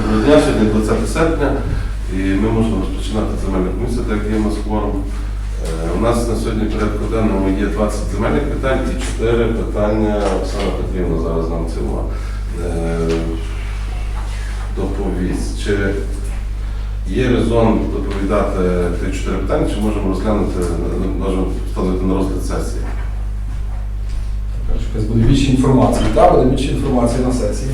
Доброго дня, сьогодні 20 серпня, і ми можемо розпочинати земельну комісію, так як є у нас. Е, У нас на сьогодні порядку денному є 20 земельних питань і 4 питання Оксана Петрівна зараз нам цього е, доповість. Чи є резон доповідати ті 4 питання, чи можемо розглянути, можемо встановити на розгляд сесії? Якась буде більше інформації. Так, буде більше інформації на сесії.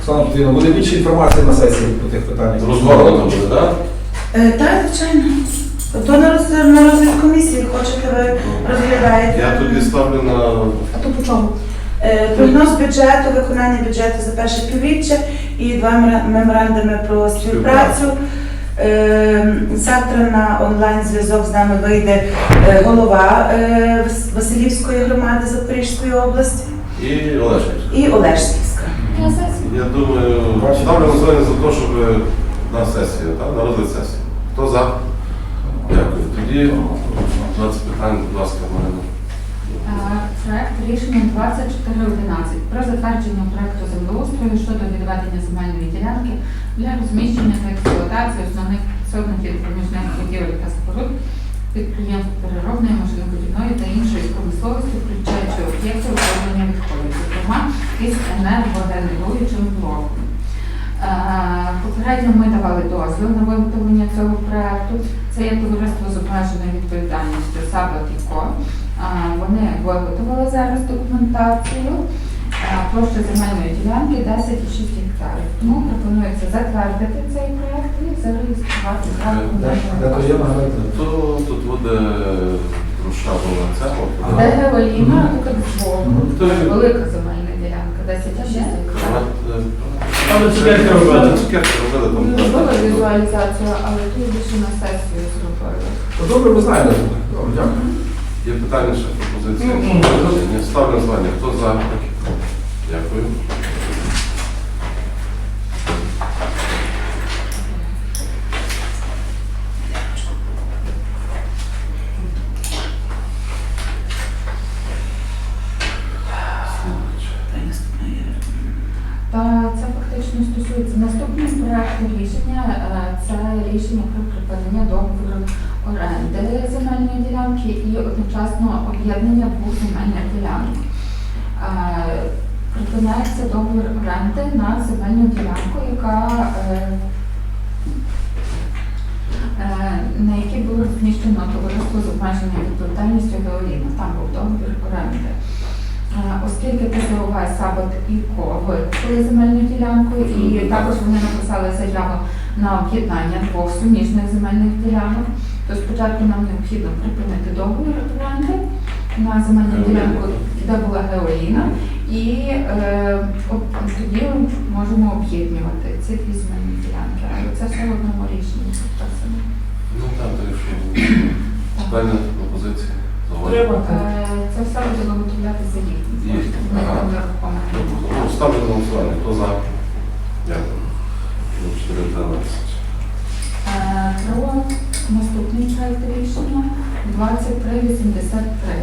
Оксана Петрівна, буде більше інформації на сесії по тих питаннях. Розгорнуто буде, так? Е, Так, звичайно. То на розгляд, на розгляд комісії хочете ви розглядаєте. Я тоді ставлю на А то по чому? Е, Прогноз бюджету, виконання бюджету за перше півріччя і два мемора- меморандуми про співпрацю. Е, Завтра на онлайн-зв'язок з нами вийде е, голова е, Вас- Василівської громади Запорізької області і Олешківська. і Олешківська. Я думаю, ставлю голосування за те, щоб на сесію, так, на розгляд сесії. Хто за? Дякую. Тоді 20 питань, будь ласка, Марина. Е, Проект рішення 2411 про затвердження проекту землеустрою щодо відведення земельної ділянки для розміщення та експлуатації основних підсобників проміжних будівель та споруд підприємств переробної, машинобудівної та іншої промисловості, включаючи об'єкти управління відходів, зокрема із енергогенеруючим блоком. Е, Попередньо ми давали дозвіл на виготовлення цього проекту. Це є товариство з обмеженою відповідальністю Саблат і Ко. А, Вони виготовили зараз документацію. Площа земельної ділянки 10,6 гектарів. Тому пропонується затвердити цей проект і зареєструвати право то? То тут буде. Де Гевеліна, тут Львов. Велика земельна ділянка, 10,6 гектарів. Але цукерки робили. Цукерки робили Ми там. робили візуалізацію, але тут більше на сесію зробили. Добре, ви знаєте. Дякую. Є питання ще пропозиції? Ні, Ставлю на звання. Хто за? Дякую. Це фактично стосується наступного проекту рішення. е, Це рішення про припинення договору оренди земельної ділянки і одночасно об'єднання двох земельних ділянок. Е, Припиняється договір оренди на земельну ділянку, яка е, е, на якій було розміщено товариство з обмеженою відповідальністю Геоліна. Там був договір оренди. Оскільки ТЗОВ Сабот і КО викупили земельну ділянку, і також вони написали заяву на об'єднання двох суміжних земельних ділянок, то спочатку нам необхідно припинити договір оренди на земельну ділянку, де була Геоліна, і е, тоді ми можемо об'єднувати ці дві земельні ділянки. Але це все в одному рішенні. Ну так, то якщо питання, пропозиції. Е, Це все буде виготовляти за їх. Є. Ага. Ну, Ставлю на голосування. Хто за? Дякую. Ну, 413. Е, Про наступний проект рішення 2383.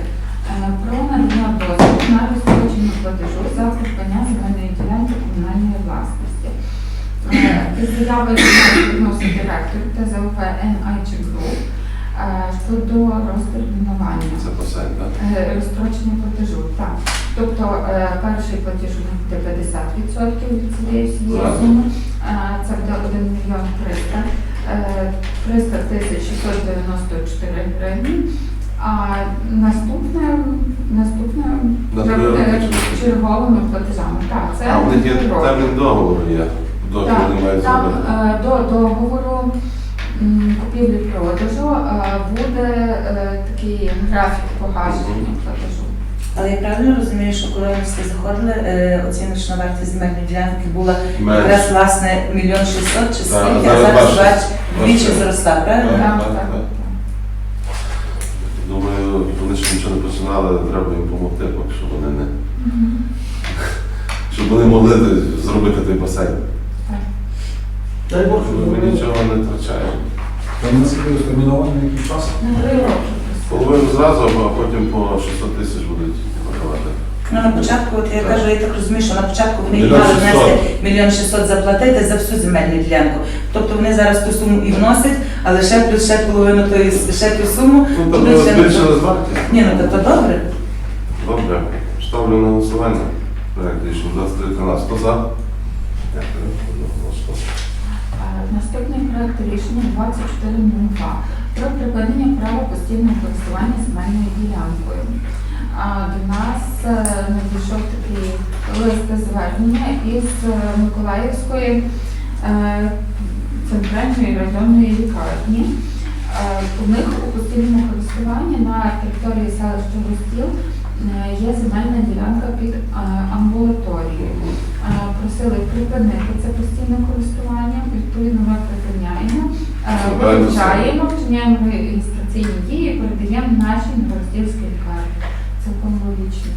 Е, Про надання дозволу на розпочення платежу за придбання земельної ділянки комунальної власності. Е, Із заяви відносить директор ТЗОВ NIG Group щодо розтермінування. Е, Розстрочення платежу, так. Тобто перший них буде 50% від цієї всієї суми. Це буде 1 мільйон 300. Е, 300 тисяч 694 гривні. А наступне, наступне чи- черговими платежами. Так, це А, них є термін договору є. Договір Так, не там зробити. е, до договору купівлі-продажу е, буде е, такий графік погашення платежу. Але я правильно розумію, що коли ми всі заходили, е, оціночна вартість земельної ділянки була Менше. якраз власне мільйон шістсот чи Так, скільки, а зараз зараз бачу. бач, вдвічі Бачу. зросла, правильно? Так, Так, так. Думаю, вони ще нічого не починали, треба їм допомогти, поки що вони не. Щоб вони могли зробити той басейн. Дай Бог, Щоб ми нічого не втрачаємо. Там наскільки розтермінований який час? На три роки. Зразу, а потім по 600 тисяч будуть подавати. Ну, на початку, от я Так. кажу, я так розумію, що на початку вони Мільйон мали шістсот. внести мільйон шістсот заплатити за всю земельну ділянку. Тобто вони зараз ту суму і вносять, але ще плюс ще половину тої ще ту суму. Ну, там будуть збільшили зварки. Ні, ну то, то добре. Добре. Ставлю на голосування. Проект рішення 2313. Хто за? Дякую. Одноголосно. Е, Наступний проект рішення 2402 про припинення права постійного користування земельною ділянкою. До нас е, надійшов такий лист звернення із е, Миколаївської е, центральної районної лікарні. У них у постійному користуванні на території селища Ростіл е, є земельна ділянка під амбулаторією. Просили припинити це постійне користування, відповідно ми припиняємо. Вилучаємо, вчиняємо реєстраційні дії, передаємо нашій Новороздільській лікарні. Цілком логічно.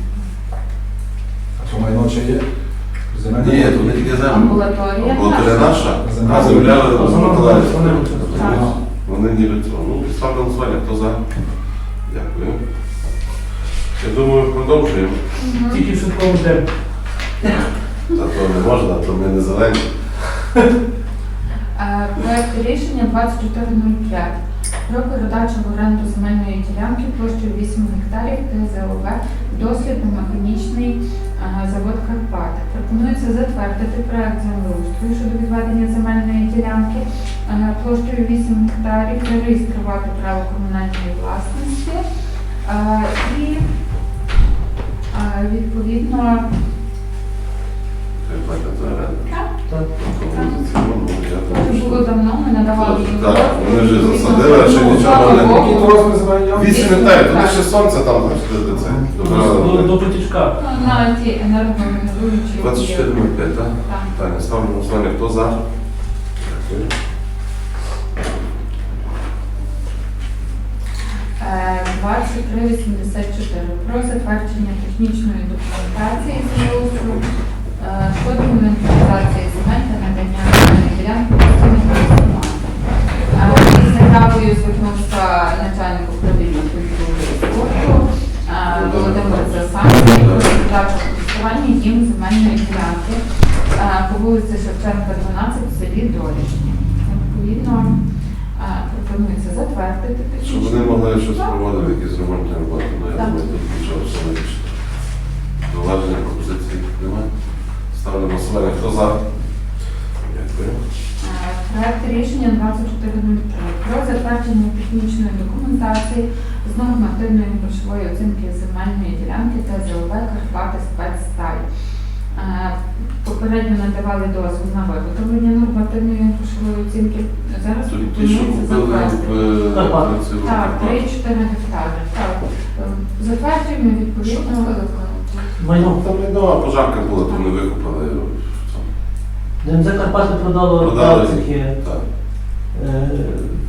А що майно чи є? Земельна Ні, тут не тільки землю. Амбулаторія Амбулаторія наша. наша, а земля Так. Вони ніби цього. Ну, на голосування. Хто за? Дякую. Я думаю, продовжуємо. Тільки швидкому темпі. Та то не можна, то ми не зелені. Е, Проект рішення 2405 про передачу в оренду земельної ділянки площею 8 гектарів ТЗОВ дослідно-механічний е, завод Карпати. Пропонується затвердити проект землеустрою щодо відведення земельної ділянки е, площею 8 гектарів, зареєструвати право комунальної власності і відповідно це. Я було давно, ми надавали їм. Так, вони вже засадили, а ще нічого не-? Вісім гектарів, туди ще сонце там, знаєш, де це. До, до потічка. Ну, На ті енергогенеруючі 24.05, так? Так. Питання ставлю на голосування. Хто за? Дякую. Е, 2384 про затвердження технічної документації землеустрою е, щодо інвентаризації земель та надання ділянки користування. Е, Із заявою звернувся начальник управління культури і спорту е, Володимир Засанський про передачу користування їм земельної ділянки по вулиці Шевченка, 12 в селі Долішні. Відповідно, пропонується затвердити Щоб вони могли щось проводити, якісь ремонтні роботи, ну Хто за? Дякую. Проект рішення 2403 про затвердження технічної документації з нормативної грошової оцінки земельної ділянки та ЗЛВ Карпати спецсталь. Е, Попередньо надавали дозвіл на виготовлення нормативної грошової оцінки. Зараз пропонується Карпат. е, Так, 3-4 гектари. Так. Затверджуємо відповідно. Майно. Там не нова пожарка була, то не викупили. ДМЗ Карпати продало Продали. Так. Е,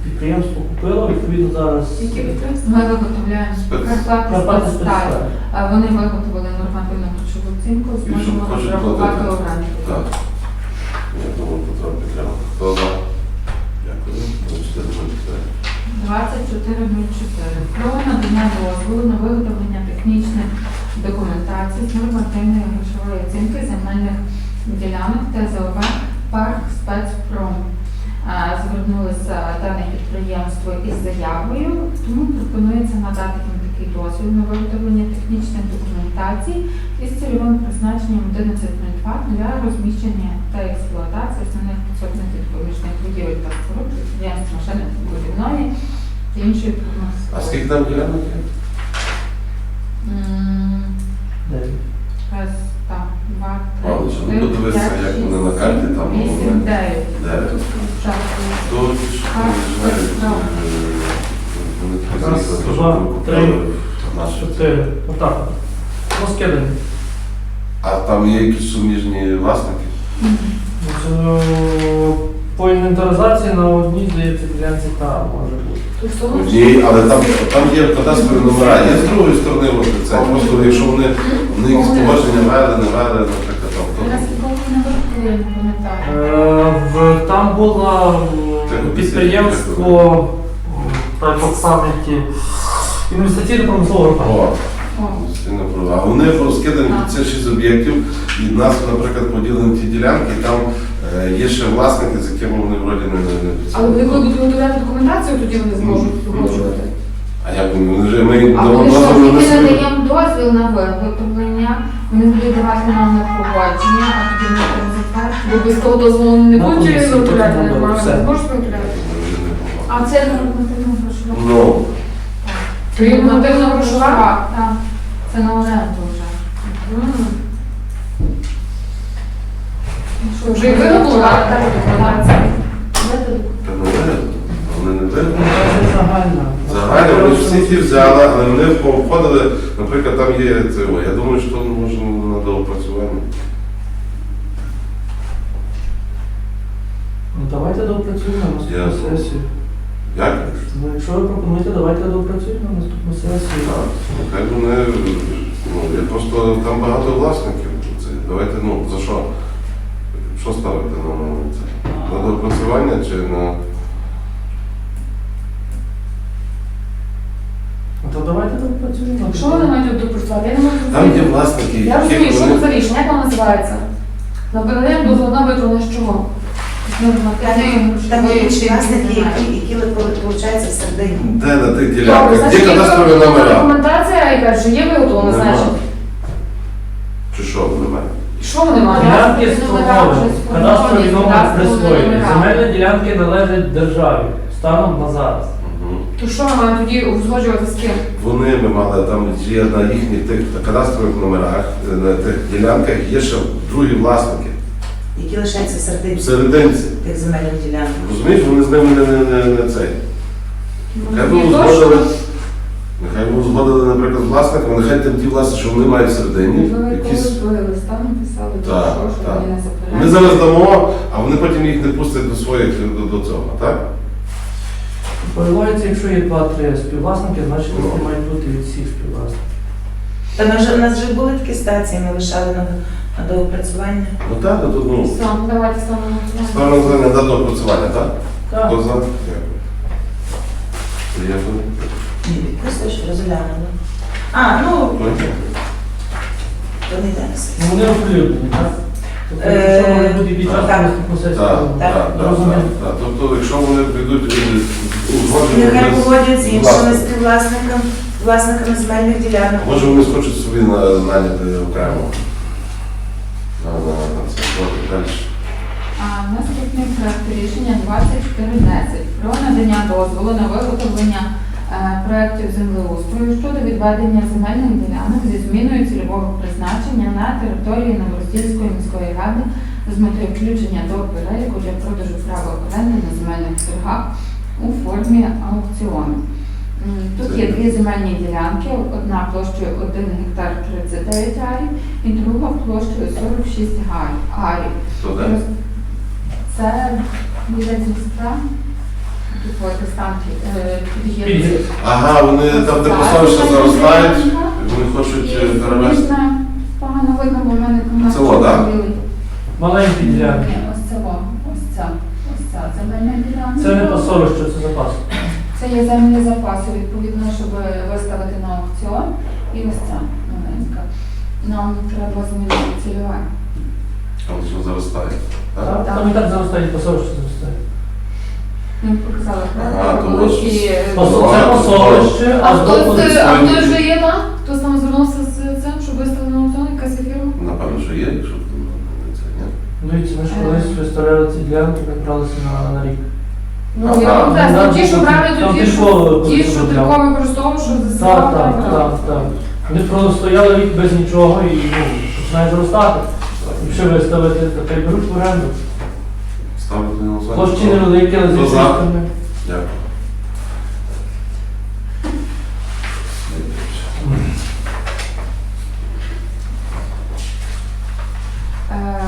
Підприємство купило, відповідно зараз. Ми виготовляємо Спец- Карпати Карпати спецсталь. спецсталь. А Вони виготовили нормативну грошову оцінку, зможемо хочуть розрахувати платити. Так. Я думаю, Петро підтримав. Хто за? Дякую. Ну, 24. 2404. Про надання дозволу на виготовлення технічних документацій з нормативної грошової оцінки земельних ділянок ТЗОВ Парк Спецпром. А, Звернулося дане підприємство із заявою, тому пропонується надати їм такий дозвіл на виготовлення технічних документацій із цільовим призначенням 11.02 для розміщення та експлуатації основних підсобних допоміжних будівель та споруд підприємств машини будівної та іншої А скільки там ділянок є? Раз, два, купили три, наші. Чотири. Отак. Розкидані. А там є якісь суміжні власники? Е, По інвентаризації на одній, здається, ділянці там може бути. Ні, але там, там є кадастрові номера, є з другої сторони, от це просто якщо вони, вони якісь положення вели, не вели, наприклад, там то. такого не виходило, не пам'ятаю. Е, в- Там куди підприємство так от пам'яті. Інвестиційно О, постійно А вони розкидані під це шість об'єктів, і в нас, наприклад, поділені ті ділянки, і там е, є ще власники, з якими вони вроді не, не Але вони коли будуть готувати документацію, тоді вони зможуть погоджувати. А як вони? Вони вже ми А коли що ми не не даємо дозвіл на виготовлення, вони будуть давати нам на погодження, а тоді ми там затверджуємо. Бо без того дозволу не На будуть комісії, виготовляти, все. не можуть виготовляти. А це нормативно грошова. Ну, є нормативна грошова? Так, це на оренду вже. Що, Вже і виготовила документація. та не видно. Вони не видно. Ну, Це загальна. Загально вони ж всі ті взяли, але вони пообходили, наприклад, там є це. Я думаю, що може на доопрацювання. Ну давайте доопрацюємо на наступну сесію. Як? Ну, якщо ви пропонуєте, давайте доопрацюємо на наступну сесію. Так, Хай вони, ну, я просто там багато власників. Це, давайте, ну, за що? Що ставити на це? На доопрацювання чи на. То давайте доопрацюємо. Що вони мають допрацювати? Я не можу Там є зрозуміти. власники, Я розумію, що вони. це за рішення, як воно називається? Набирання дозволу на виготовлення з чого? Там є інші власники, які, які виходить всередині. Де на тих Добре, ділянках? Де значить, є кадастрові виготовлена номера? документація, яка вже є виготовлена, Нема. значить. Чи що, немає? Що вони мають? Ділянки сформовані, кадастрові номер присвоєні. Земельні ділянки належать державі станом на зараз. То що ми маємо тоді узгоджувати з ким? Вони ми мали там є на їхніх тих кадастрових номерах, е, на тих ділянках є ще другі власники. Які лишаються всередині В серединці. тих земельних ділянок. Розумієш, вони з ними не, не, не, не цей. Нехай би узгодили, нехай би узгодили, наприклад, власникам, нехай там ті власники, що вони мають всередині. Ви Якісь... листа написали, Так, що, що так. вони не Ми зараз дамо, а вони потім їх не пустять до своїх до, до цього, так? Виявляється, якщо є два-три співвласники, значить Ну. вони мають бути від всіх співвласників. Та ми вже, у нас вже були такі стації, ми лишали на, на доопрацювання. Ну так, то тут, ну, Все, давайте ставимо. на ставимо на дату так? Так. Хто за? Дякую. Приємно. Ні, просто ж розглянули. А, ну, Конче? то не йде Ну. Вони оприлюднені, так? Тобто, Е, час так. Так. Тобто, якщо вони прийдуть е, узгоджені Нехай з іншими співвласниками, власниками земельних ділянок. Може вони схочуть собі на- наняти окремо. На, на, на це. Добре, далі. А наступний проект рішення 2410 про надання дозволу на виготовлення е, проектів землеустрою щодо відведення земельних ділянок зі зміною цільового призначення на території Новороздільської міської ради з метою включення до переліку для продажу права оренди на земельних торгах у формі аукціону. Тут є дві земельні ділянки, одна площею 1 гектар 39 арів і друга площею 46 га- арів. Це біля Дністра. Протестанти е. Ага, вони там, де посольство заростають, вони хочуть е, перевести. Погано видно, бо в мене Це о, да? білий. Маленькі ділянки. Ось це ось ця, ось ця земельна ділянка. Це не посолище, це запас. Це є землі запаси, відповідно, щоб виставити на аукціон. І ось ця маленька. Нам треба змінити цільове. Там що заростає. Так? Так, Там і так заростає, посолище заростає. Ага, і- Посол- Це посолище, А а хтось, здобули а свої- хтось вже є там? Хтось там звернувся з цим, щоб виставити на аукціон, якась є фірма? Напевно, що є, якщо там це, ні? Дивіться, ми ж колись виставляли ці ділянки, ми бралися на, на рік. Ну, я вам кажу, ті, що брали, там то ті, що ті, що використовували. тако використовував, що Так, засилав. так, так, так. Вони просто стояли рік без нічого і ну, починає зростати. Якщо виставити, то хай беруть в оренду. Ставити на голосування. Площі невеликі, але з Хто за? сторони. Дякую. Е,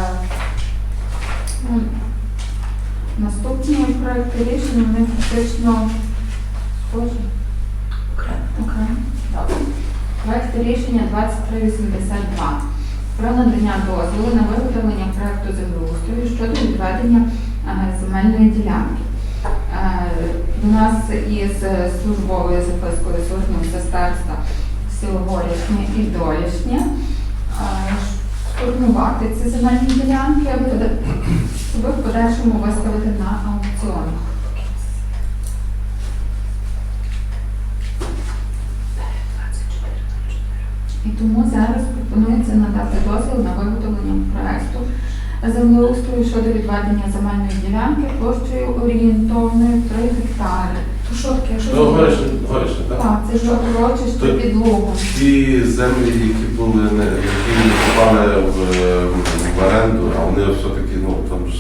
ну, Наступні проекти рішення вони фактично схожі. Окремо. Добре. Проект рішення 2382 про надання дозволу на виготовлення проекту землеустрою щодо відведення земельної ділянки. Е, У нас із службовою запискою службою сестерства горішнє і долішнє, е, сформувати ці земельні ділянки, аби в подальшому виставити на аукціон. І тому зараз пропонується надати дозвіл на виготовлення проекту землеустрою щодо відведення земельної ділянки площею орієнтовною 3 гектари. То що таке? Що Ну, це? так? Так, ж урочище Тут- під Ті землі, які були не які не попали в, е, в оренду, а вони все-таки, ну там ж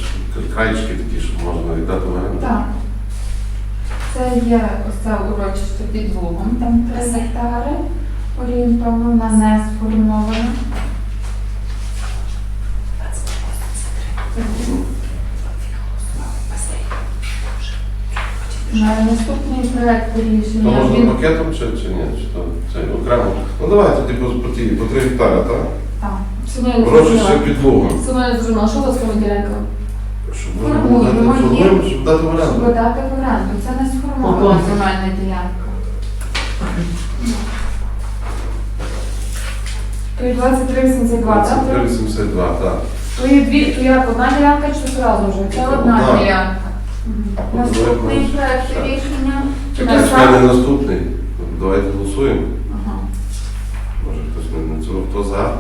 краєчки такі, що можна віддати в оренду. Так. Це є ось це урочище під Лугом, там 3 гектари. Орієнтовно вона не сформована. Наступний проект То можна він пакетом чи, чи ні? Чи то це окремо? Ну давай тоді по, по, ті, по 3 гектари, так? так. Це я не Урочище зрозуміла. під Лугом. Це я не зрозуміла. Що у вас там ділянка? Щоб можна Формуємо, було дати, є. формуємо, щоб дати в Щоб дати в оренду. Це не сформована земельна ділянка. То є 2382, так? 2382, так. То є дві, то як одна ділянка чи це вже? Це одна Одна. ділянка. Наступний проект рішення. Чекай, Так. чекай, не наступний. Давайте голосуємо. Ага. Може хтось не на цього. Хто за?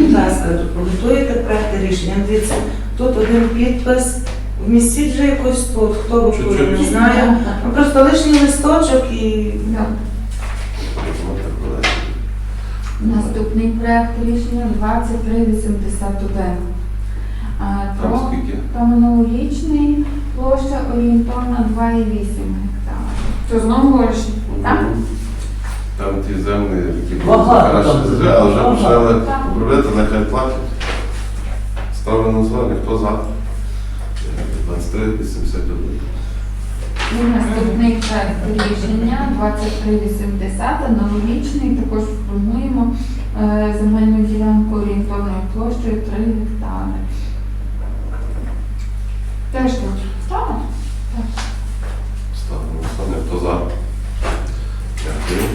Будь ласка, готуєте проекти рішення. Дивіться, тут один підпис. Вмістіть вже якось тут, хто готує, не знаю. Ну, просто лишній листочок і Да. Наступний проект рішення 2381. А, Там там минулорічний площа орієнтовна 2,8 гектара. То знову говориш? Так. Там ті землі, які були Багато там захарашені, землі. але вже почали Так. обробляти, нехай платять. Ставлю на хто за? 23, 81. І наступний проект рішення 2380, аналогічний, також формуємо е, земельну ділянку орієнтовною площею 3 гектари. Теж тут. Так. Ставлю на хто за? Дякую.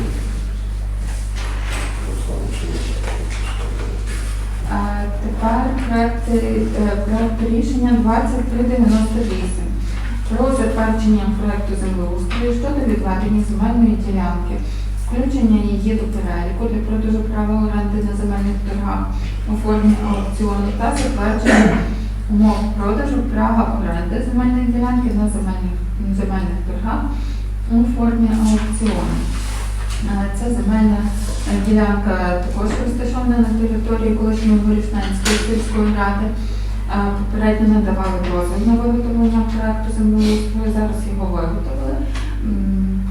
А тепер проект, е, проект рішення 2398 про затвердження проекту землеустрою щодо відведення земельної ділянки, включення її до переліку для продажу права оренди на земельних торгах у формі аукціону та затвердження умов продажу права оренди земельної ділянки на земельних, земельних торгах у формі аукціону. Е, Це земельна ділянка також розташована на території колишньої Горішненської сільської ради. Е, Попередньо надавали дозвіл на виготовлення проекту землеустрою, зараз його виготовили.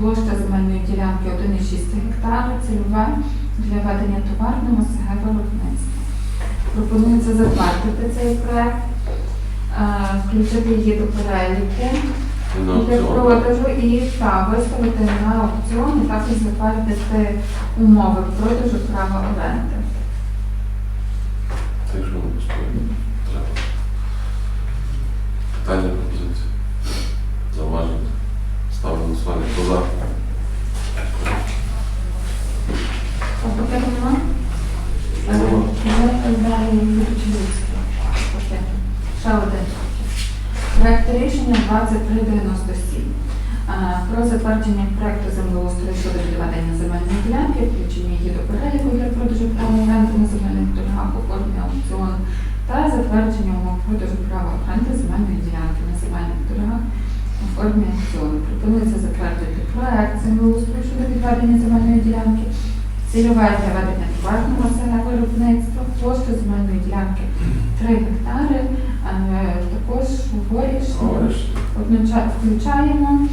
Площа земельної ділянки 1,6 гектара, цільове для ведення товарного СГ виробництва. Пропонується затвердити цей проект, включити її до переліку для продажу і та, виставити на аукціон і також затвердити умови продажу права оренди. Так що не постоїть. Треба. Питання пропозиції. Зауваження. Ставлю голосування, хто за? Таке нема? Нема. Далі Юрчинський. Ще один. Проект рішення 2397. Е, Про затвердження проекту землеустрою щодо відведення земельної ділянки, включення її до переліку для продажу права оренди на земельних торгах у формі аукціону та затвердження умов продажу права оренди земельної ділянки на земельних торгах у формі аукціону. Пропонується затвердити проект землеустрою щодо відведення земельної ділянки, цільове для ведення товарного селя виробництва, площа земельної ділянки 3 гектари, е, також горішні. Одночасно включаємо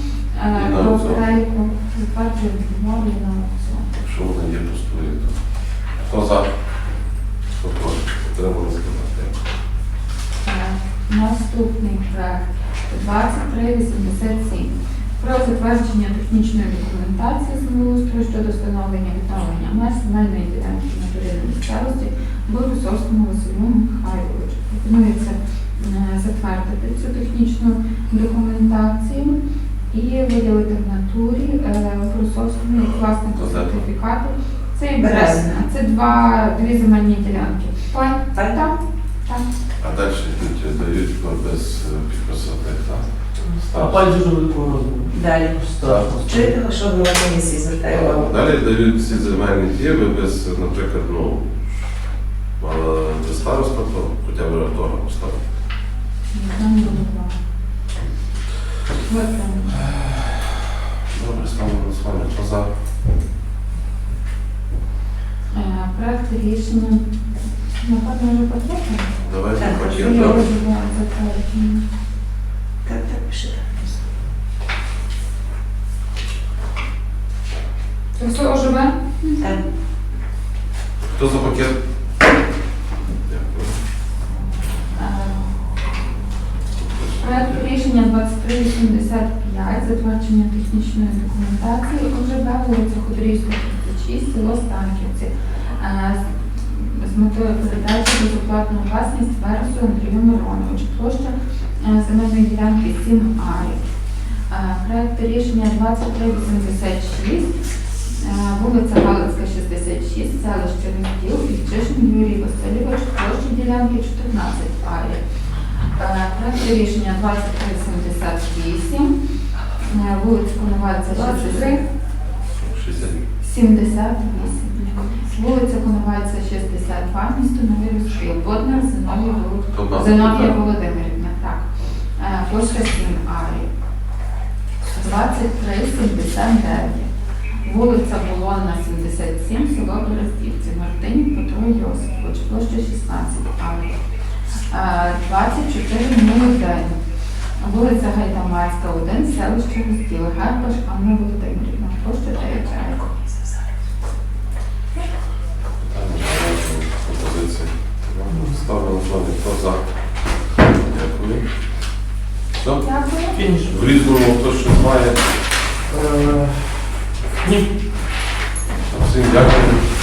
е, до аукціон. переліку, затверджуємо умови на аукціон. Якщо вона є пустує, то хто за? Хто проти? Треба сказати. Е, Наступний проект 2387 про затвердження технічної документації землеустрою щодо встановлення відновлення меж земельної ділянки на території місцевості Борисовському Василю Михайловичу. Пропонується е, затвердити цю технічну документацію і виділити на натурі е, Брусовському як власнику сертифікату. Це і. Березна. Це два, дві земельні ділянки. Пай, там, там. А далі дають без е, підписати, так? А паль дуже великого розміру. Далі. Страшно. Чуєте, що на комісії звертаєте увагу? Далі дають всі земельні ті, без, наприклад, ну, але без староста, то хоча б ректора поставити. Там буде два. От там. Добре, ставимо на голосування. Хто за? Е, Проект рішення. Напевно, вже пакетом. Давайте Так, пакет. Я так? розумію, затвердження. Так, так, пишете. Це все ОЖБ? Так. Хто за пакет? Дякую. Е, Проект рішення 2385, затвердження технічної документації ОЖБ, вулиця Ходорівська, 36, село Станківці. Е, з- метою передачі безоплатну власність Вересу Андрію Мироновичу. Площа е, земельної ділянки 7 арів. Проект рішення 2386, е, вулиця Галицька, 66, селище Розділ, Ільчишин Юрій Васильович, площа ділянки 14 арів. Е, Проект рішення 2378, е, вулиця Коновальця, 63, 78. Вулиця Коновальця, 62, місто Новий Розшил. Боднар? Зиновія Володимирівна, так. Е, Площа 7 арів. 2379. Вулиця Болонна, 77, село Берездівці. Мартинів Петро Йосипович, площа 16 арів. Е, 2401. Вулиця Гайдамацька, 1, селище Розділ. Гербаш Анна Володимирівна, площа 9 арів. Пропозиції. Ставлю на голосування. Хто за? Дякую. Все? Дякую. Фініш. В різному хто що має. Е, Ні. Всім дякую.